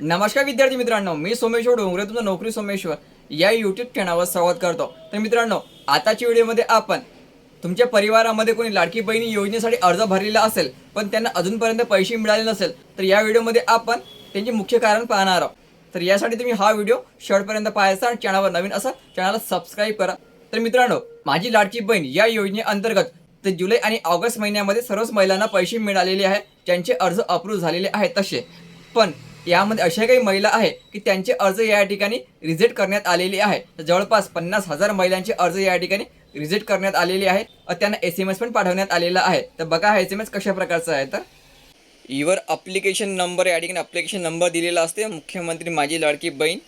नमस्कार विद्यार्थी मित्रांनो मी सोमेश्वर डोंगरे तुमचं नोकरी सोमेश्वर या यूट्यूब चॅनलवर स्वागत करतो. तर मित्रांनो आताच्या व्हिडिओमध्ये आपण तुमच्या परिवारामध्ये कोणी लाडकी बहिणी योजनेसाठी अर्ज भरलेला असेल पण त्यांना अजूनपर्यंत पैसे मिळाले नसेल तर या व्हिडिओमध्ये आपण त्यांचे मुख्य कारण पाहणार आहोत. तर यासाठी तुम्ही हा व्हिडिओ शेवटपर्यंत पाहायचा आणि चॅनलवर नवीन असा चॅनलला सबस्क्राईब करा. तर मित्रांनो माझी लाडकी बहीण या योजनेअंतर्गत तर जुलै आणि ऑगस्ट महिन्यामध्ये सर्वच महिलांना पैसे मिळालेले आहे ज्यांचे अर्ज अप्रूव्ह झालेले आहेत तसे. पण यामध्ये अशा काही महिला आहे की त्यांचे अर्ज या ठिकाणी रिजेक्ट करण्यात आलेले आहे. तर जवळपास पन्नास हजार महिलांचे अर्ज या ठिकाणी रिजेक्ट करण्यात आलेले आहेत. त्यांना एस एम एस पण पाठवण्यात आलेला आहे. तर बघा हा एस एम एस कशा प्रकारचा आहे तर. युअर अप्लिकेशन नंबर या ठिकाणी अप्लिकेशन नंबर दिलेला असते. मुख्यमंत्री माझी लाडकी बहीण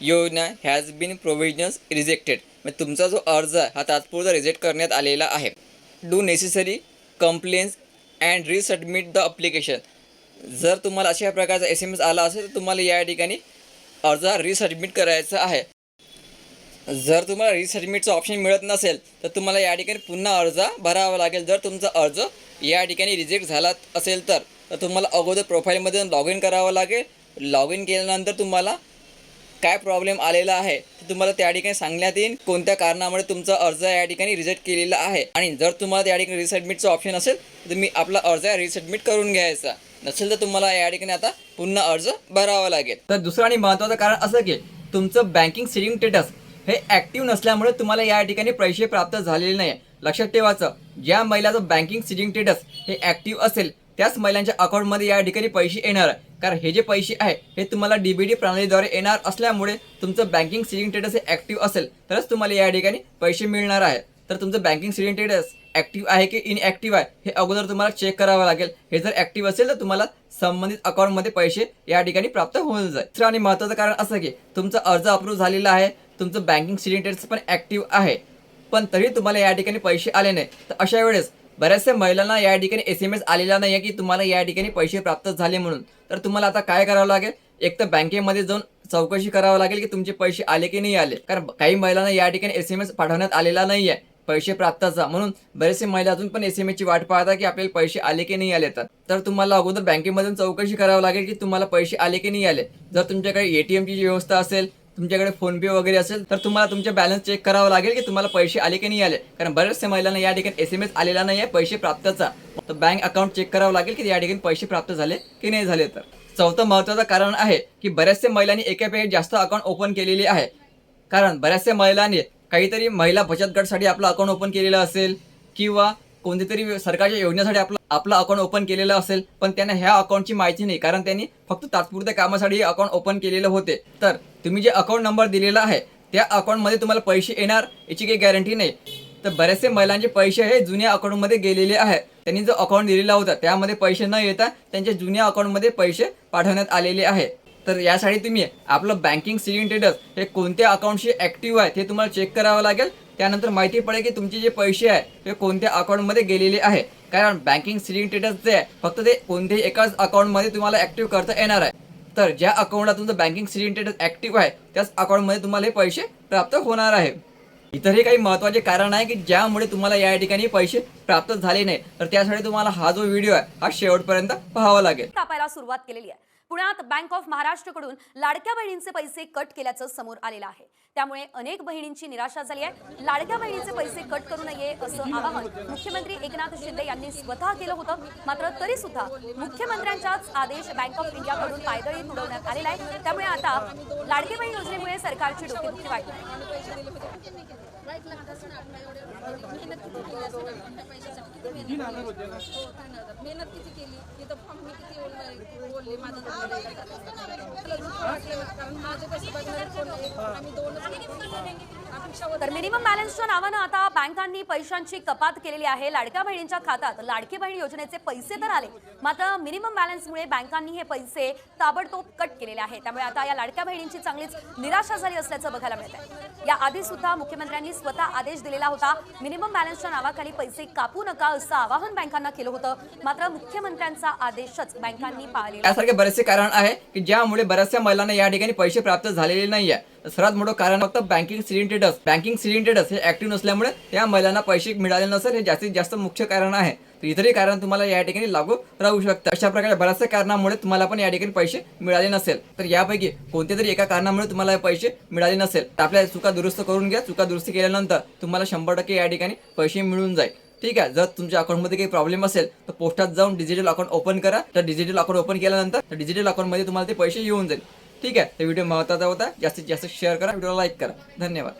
योजना हॅज बीन प्रोव्हिजन्स रिजेक्टेड म्हणजे तुमचा जो अर्ज आहे हा तात्पुरता रिजेक्ट करण्यात आलेला आहे. Do necessary compliance and resubmit the application जर तुम्हाला अशा प्रकारचा एस एम एस आला असेल तर तुम्हाला या ठिकाणी अर्ज रिसबमिट करायचा आहे. जर तुम्हाला रिसबमिटचं ऑप्शन मिळत नसेल तर तुम्हाला या ठिकाणी पुन्हा अर्ज भरावा लागेल. जर तुमचा अर्ज या ठिकाणी रिजेक्ट झाला असेल तर तर तुम्हाला अगोदर प्रोफाईलमध्ये लॉग इन करावं लागेल. लॉग इन केल्यानंतर तुम्हाला काय प्रॉब्लेम आलेला आहे ते तुम्हाला त्या ठिकाणी सांगण्यात येईल. कोणत्या कारणामुळे तुमचा अर्ज या ठिकाणी रिजेक्ट केलेला आहे? आणि जर तुम्हाला त्या ठिकाणी रिसबमिटचं ऑप्शन असेल तर मी आपला अर्ज रिसबमिट करून घ्यायचा. नसेल तर तुम्हाला या ठिकाणी आता पुन्हा अर्ज भरावा लागेल. तर दुसरं आणि महत्त्वाचं कारण असं की तुमचं बँकिंग सेविंग स्टेटस हे ॲक्टिव्ह नसल्यामुळे तुम्हाला या ठिकाणी पैसे प्राप्त झालेले नाही लक्षात ठेवायचं ज्या महिलाचं बँकिंग सिटिंग स्टेटस हे ॲक्टिव्ह असेल त्याच महिलांच्या अकाउंटमध्ये या ठिकाणी पैसे येणार. आहे कारण हे जे पैसे आहे हे तुम्हाला डी बी डी प्रणालीद्वारे येणार असल्यामुळे तुमचं बँकिंग सिटिंग स्टेटस हे ॲक्टिव्ह असेल तरच तुम्हाला या ठिकाणी पैसे मिळणार आहे तर तुमचं बँकिंग सिलेंटेडस ॲक्टिव्ह आहे की इनॲक्टिव्ह आहे हे अगोदर तुम्हाला चेक करावं लागेल. हे जर ॲक्टिव्ह असेल तर तुम्हाला संबंधित अकाउंटमध्ये पैसे या ठिकाणी प्राप्त होऊन जाईल. दुसरं आणि महत्त्वाचं कारण असं की तुमचा अर्ज अप्रूव्ह झालेला आहे तुमचं बँकिंग सिलेंटेडस पण ॲक्टिव्ह आहे. पण तरी तुम्हाला या ठिकाणी पैसे आले नाही. तर अशा वेळेस बऱ्याचशा महिलांना या ठिकाणी एस एम एस आलेला नाही आहे की तुम्हाला या ठिकाणी पैसे प्राप्त झाले म्हणून. तर तुम्हाला आता काय करावं लागेल? एक तर बँकेमध्ये जाऊन चौकशी करावं लागेल की तुमचे पैसे आले की नाही आले. कारण काही महिलांना या ठिकाणी एस एम एस पाठवण्यात आलेला नाही आहे पैसे प्राप्ताचा म्हणून बरेचसे महिला अजून पण एस एम एसची वाट पाहतात की आपल्याला पैसे आले की नाही आले तर. तर तुम्हाला अगोदर बँकेमधून चौकशी करावं लागेल की तुम्हाला पैसे आले की नाही आले. जर तुमच्याकडे एटीएमची व्यवस्था असेल तुमच्याकडे फोनपे वगैरे असेल तर तुम्हाला तुमचे बॅलन्स चेक करावं लागेल की तुम्हाला पैसे आले की नाही आले. कारण बऱ्याचशा महिलांना या ठिकाणी एस एम एस आलेला नाही आहे पैसे प्राप्तचा तर बँक अकाउंट चेक करावं लागेल की या ठिकाणी पैसे प्राप्त झाले की नाही झाले तर. चौथं महत्त्वाचं कारण आहे की बऱ्याचशा महिलांनी एकापेक्षा जास्त अकाउंट ओपन केलेले आहे. कारण बऱ्याचशा महिलांनी काहीतरी महिला बचत गटसाठी आपलं अकाउंट ओपन केलेलं असेल किंवा कोणत्यातरी सरकारच्या योजनेसाठी आपलं आपलं अकाउंट ओपन केलेलं असेल पण त्यांना ह्या अकाउंटची माहिती नाही कारण त्यांनी फक्त तात्पुरत्या कामासाठी अकाउंट ओपन केलेलं होते. तर तुम्ही जे अकाउंट नंबर दिलेला आहे त्या अकाउंटमध्ये तुम्हाला पैसे येणार याची काही गॅरंटी नाही. तर बरेचसे महिलांचे पैसे हे जुन्या अकाउंटमध्ये गेलेले आहे. त्यांनी जो अकाउंट दिलेला होता त्यामध्ये पैसे न येता त्यांच्या जुन्या अकाउंटमध्ये पैसे पाठवण्यात आलेले आहे. तर यासाठी तुम्ही आपलं बँकिंग सेविंग स्टेटस हे कोणत्या अकाउंटशी ॲक्टिव्ह आहे ते तुम्हाला चेक करावं लागेल. त्यानंतर माहिती पडेल की तुमचे जे पैसे आहे ते कोणत्या अकाउंटमध्ये गेलेले आहे. कारण बँकिंग सेविंग स्टेटस जे आहे फक्त ते कोणत्याही एकाच अकाउंटमध्ये तुम्हाला ॲक्टिव्ह करता येणार आहे. तर ज्या अकाउंटला तुमचं बँकिंग सेविंग स्टेटस ॲक्टिव्ह आहे त्याच अकाउंटमध्ये तुम्हाला हे पैसे प्राप्त होणार आहे. इतरही काही महत्त्वाचे कारण आहे की ज्यामुळे तुम्हाला या ठिकाणी पैसे प्राप्त झाले नाही. तर त्यासाठी तुम्हाला हा जो व्हिडिओ आहे हा शेवटपर्यंत पाहावा लागेल. सुरुवात केलेली आहे. पुण्यात बँक ऑफ महाराष्ट्रकडून लाडक्या बहिणींचे पैसे कट केल्याचं समोर आलेलं आहे. त्यामुळे अनेक बहिणींची निराशा झाली आहे. लाडक्या बहिणीचे पैसे कट करू नये असं आवाहन मुख्यमंत्री एकनाथ शिंदे यांनी स्वतः केलं होतं. मात्र तरी सुद्धा मुख्यमंत्र्यांचाच आदेश बँक ऑफ इंडियाकडून पायदळी तुडवण्यात आलेला आहे. त्यामुळे आता लाडकी बहीण योजनेमुळे सरकारची डोकेदुखी वाढली आहे. तर मिनिमम बॅलन्सच्या नावानं आता बँकांनी पैशांची कपात केलेली आहे. लाडक्या बहिणींच्या खात्यात लाडकी बहीण योजनेचे पैसे तर आले मात्र मिनिमम बॅलन्समुळे बँकांनी हे पैसे ताबडतोब कट केलेले आहे त्यामुळे आता या लाडक्या बहिणींची चांगलीच निराशा झाली असल्याचं बघायला मिळत आहे या आधी सुद्धा मुख्यमंत्र्यांनी स्वतः आदेश दिलेला होता मिनिमम बॅलन्सच्या नावाखाली पैसे कापू नका असं आवाहन बँकांना केलं होतं. मात्र मुख्यमंत्र्यांचा आदेशच बँकांनी पाळले यासारखे बरेचसे कारण आहे की ज्यामुळे बऱ्याचशा महिलांना या ठिकाणी पैसे प्राप्त झालेले नाहीये. सर्वात मोठं कारण फक्त बँकिंग सिलिंटेडस बँकिंग सिलिंटेडस हे ऍक्टिव्ह नसल्यामुळे त्या महिलांना पैसे मिळाले नसेल हे जास्तीत जास्त मुख्य कारण आहे. तर इतरही कारण तुम्हाला या ठिकाणी लागू राहू शकतं अशा प्रकारे बऱ्याचशा कारणामुळे तुम्हाला पण या ठिकाणी पैसे मिळाले नसेल. तर यापैकी कोणत्या तरी एका कारणामुळे तुम्हाला पैसे मिळाले नसेल. तर आपल्या चुका दुरुस्त करून घ्या. चुका दुरुस्त केल्यानंतर तुम्हाला शंभर टक्के या ठिकाणी पैसे मिळून जाईल. ठीक आहे? जर तुमच्या अकाउंटमध्ये काही प्रॉब्लेम असेल तर पोस्टात जाऊन डिजिटल अकाउंट ओपन करा. तर डिजिटल अकाउंट ओपन केल्यानंतर डिजिटल अकाउंटमध्ये तुम्हाला ते पैसे येऊन जाईल. ठीक आहे? तर व्हिडिओ महत्त्वाचा होता. जास्तीत जास्त शेअर करा. व्हिडिओला लाईक करा. धन्यवाद.